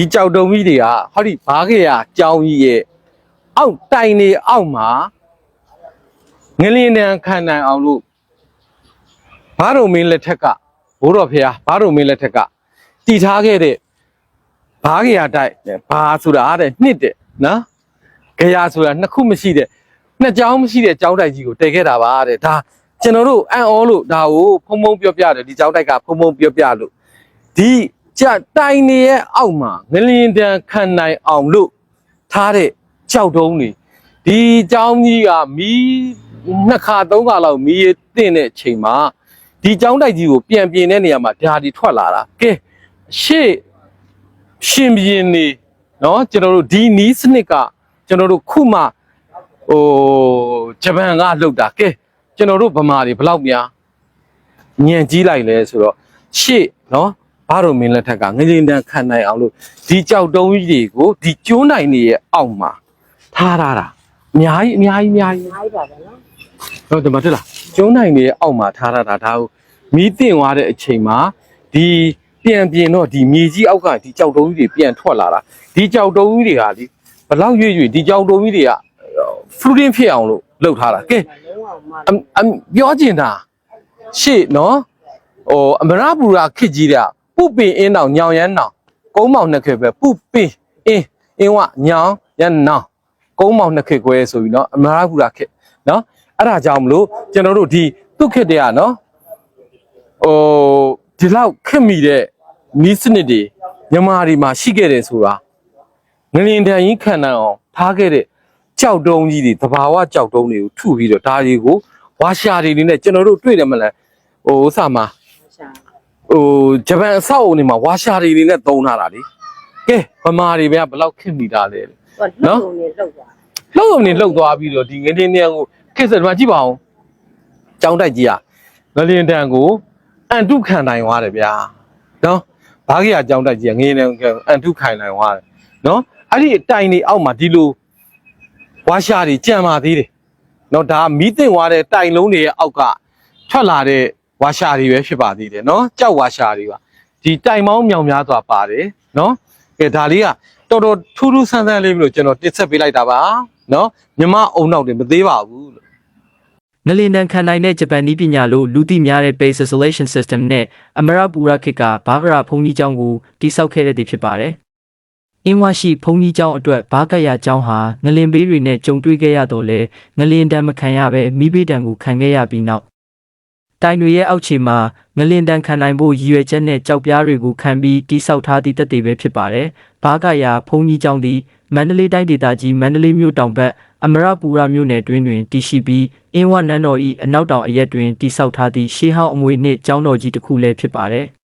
ဒီကြောက်တုံကြီးတွေကဟောဒီဘားခေရကြောင်းကြီးရဲ့အောက်တိုင်နေအောက်မှာငလင်းတန်းခံနိုင်အောင်လို့ဘားတော်မင်းလက်ထက်ကဘိုးတော်ဖះဘားတော်မင်းလက်ထက်ကတည်ထားခဲ့တဲ့ဘားခေရတိုက်ဘာဆိုတာအားတဲ့နှစ်တဲ့နော်ခေရဆိုတာနှစ်ခုမရှိတဲ့နှစ်ကြောင်းမရှိတဲ့ကြောင်းတိုက်ကြီးကိုတည်ခဲ့တာပါတဲ့ဒါကျွန်တော်တို့အံ့ဩလို့ဒါကိုဖုံဖုံပြောပြတယ်ဒီကြောင်းတိုက်ကဖုံဖုံပြောပြလို့ဒီ ကြတိုင်နေရဲ့အောက်မှာငလင်တန်ခံနိုင်အောင်လို့ထားတဲ့ကြောက်တုံးတွေဒီเจ้าကြီးကမီးနှစ်ခါသုံးခါလောက်မီးရတဲ့တဲ့ချိန်မှာဒီเจ้าတိုက်ကြီးကိုပြန်ပြင်တဲ့နေရာမှာဓာဒီထွက်လာတာကဲရှေ့ရှင်ပြင်းနေเนาะကျွန်တော်တို့ဒီနီးစနစ်ကကျွန်တော်တို့ခုမှဟိုဂျပန်ကလှုပ်တာကဲကျွန်တော်တို့ဗမာတွေဘယ်လောက်များ ညံကြီးလိုက်လဲဆိုတော့ရှေ့နော် ဘာလို့မင်းလက်ထက်ကငလင်တန်းခံနိုင်အောင်လို့ဒီကြောက်တုံးကြီးတွေကိုဒီကျိုးနိုင်နေရဲ့အောက်မှာထားရတာအများကြီးအများကြီးအများကြီးအားပါပဲနော်တော့ဒီမှာတွေ့လားကျိုးနိုင်နေရဲ့အောက်မှာထားရတာဒါကိုမီးတင်သွားတဲ့အချိန်မှာဒီပြန်ပြင်တော့ဒီမြေကြီးအောက်ကဒီကြောက်တုံးကြီးတွေပြန်ထွက်လာတာဒီကြောက်တုံးကြီးတွေကလေဘလောက်ရွေ့ရွေ့ဒီကြောက်တုံးကြီးတွေက floating ဖြစ်အောင်လို့လုပ်ထားတာကဲလုံးဝမအမ်အမ်ပြောကျင်တာရှေ့နော်ဟိုအမရပူရာခစ်ကြီးတဲ့ ပုပင်အင်းတောင်ညောင်ရမ်းတောင်ကုန်းမောင်နှစ်ခေပဲပုပင်အင်းအင်းဝညောင်ရမ်းနောင်ကုန်းမောင်နှစ်ခေကွဲဆိုပြီးနော်အမရပူရာခစ်နော်အဲ့ဒါကြောင့်မလို့ကျွန်တော်တို့ဒီသူ့ခစ်တဲ့ကနော်ဟိုဒီလောက်ခက်မိတဲ့နီးစနစ်တွေမြန်မာတွေမှာရှိခဲ့တယ်ဆိုတာငလင်တန်ကြီးခံနိုင်အောင်ထားခဲ့တဲ့ကြောက်တုံးကြီးတွေတဘာဝကြောက်တုံးတွေကိုထုပြီးတော့ဒါတွေကိုဝါရှာတွေနေနဲ့ကျွန်တော်တို့တွေ့တယ်မလားဟိုဥစားမှာရှာ ဟိုဂျပန်အဆောက်အုံတွေမှာဝါရှာတွေနေနဲ့သုံးထားတာလေကဲဗမာတွေပဲဘလောက်ခင့်မိတာလဲနော်လှုပ်ုံနေလှုပ်သွားပြီးတော့ဒီငင်းတင်းတွေကိုခစ်စက်ဒီမှာကြည့်ပါအောင်ကြောင်းတိုက်ကြီးอ่ะငလင်တန်ကိုအန်တုခံနိုင်သွားတယ်ဗျာနော်ဘာကြီးအကြောင်းတိုက်ကြီးငင်းနေအန်တုခံနိုင်သွားတယ်နော်အဲ့ဒီအတိုင်တွေအောက်မှာဒီလိုဝါရှာတွေကြံပါသေးတယ်နော်ဒါမီးတင်သွားတဲ့တိုင်လုံးတွေရဲ့အောက်ကထွက်လာတဲ့ ဝါရှာတွေပဲဖြစ်ပါသေးတယ်နော်။ကြောက်ဝါရှာတွေပါ။ဒီတိုင်မောင်းမြောင်များစွာပါတယ်နော်။ကဲဒါလေးကတော်တော်ထူးထူးဆန်းဆန်းလေးလို့ကျွန်တော်တင်ဆက်ပေးလိုက်တာပါနော်။မြမအုံနောက်တွေမသေးပါဘူးလို့ငလင်တန်ခံနိုင်တဲ့ဂျပန်နည်းပညာလို့လူသိများတဲ့ base isolation system နဲ့အမရပူရခေတ်ကဘာဗရာဘုံကြီးကျောင်းကိုတိစောက်ခဲ့တဲ့တည်ဖြစ်ပါတယ်။အင်းဝရှိဘုံကြီးကျောင်းအတွက်ဘာကရကျောင်းဟာငလင်ဘေးတွေနဲ့ကြုံတွေ့ခဲ့ရတော့လေငလင်တန်မခံရပဲမိဘေးတန်ကိုခံခဲ့ရပြီးနောက် တိုင်တွေရဲ့အောက်ခြေမှာငလင်တန်ခံနိုင်ဖို့ရည်ရွယ်ချက်နဲ့ကြောက်ပြားတွေကိုခံပြီးတိစောက်ထားသည့်တက်တွေပဲဖြစ်ပါတယ်။ဘာကရဘုံကြီးကျောင်းသည်မန္တလေးတိုင်းဒေသကြီးမန္တလေးမြို့တောင်ဘက်အမရပူရမြို့နယ်တွင်တွင်တည်ရှိပြီးအင်းဝနန်းတော်၏အနောက်တောင်အရက်တွင်တိစောက်ထားသည့်ရှေးဟောင်းအမွေနှင့်ကျောင်းတော်ကြီးတစ်ခုလည်းဖြစ်ပါတယ်။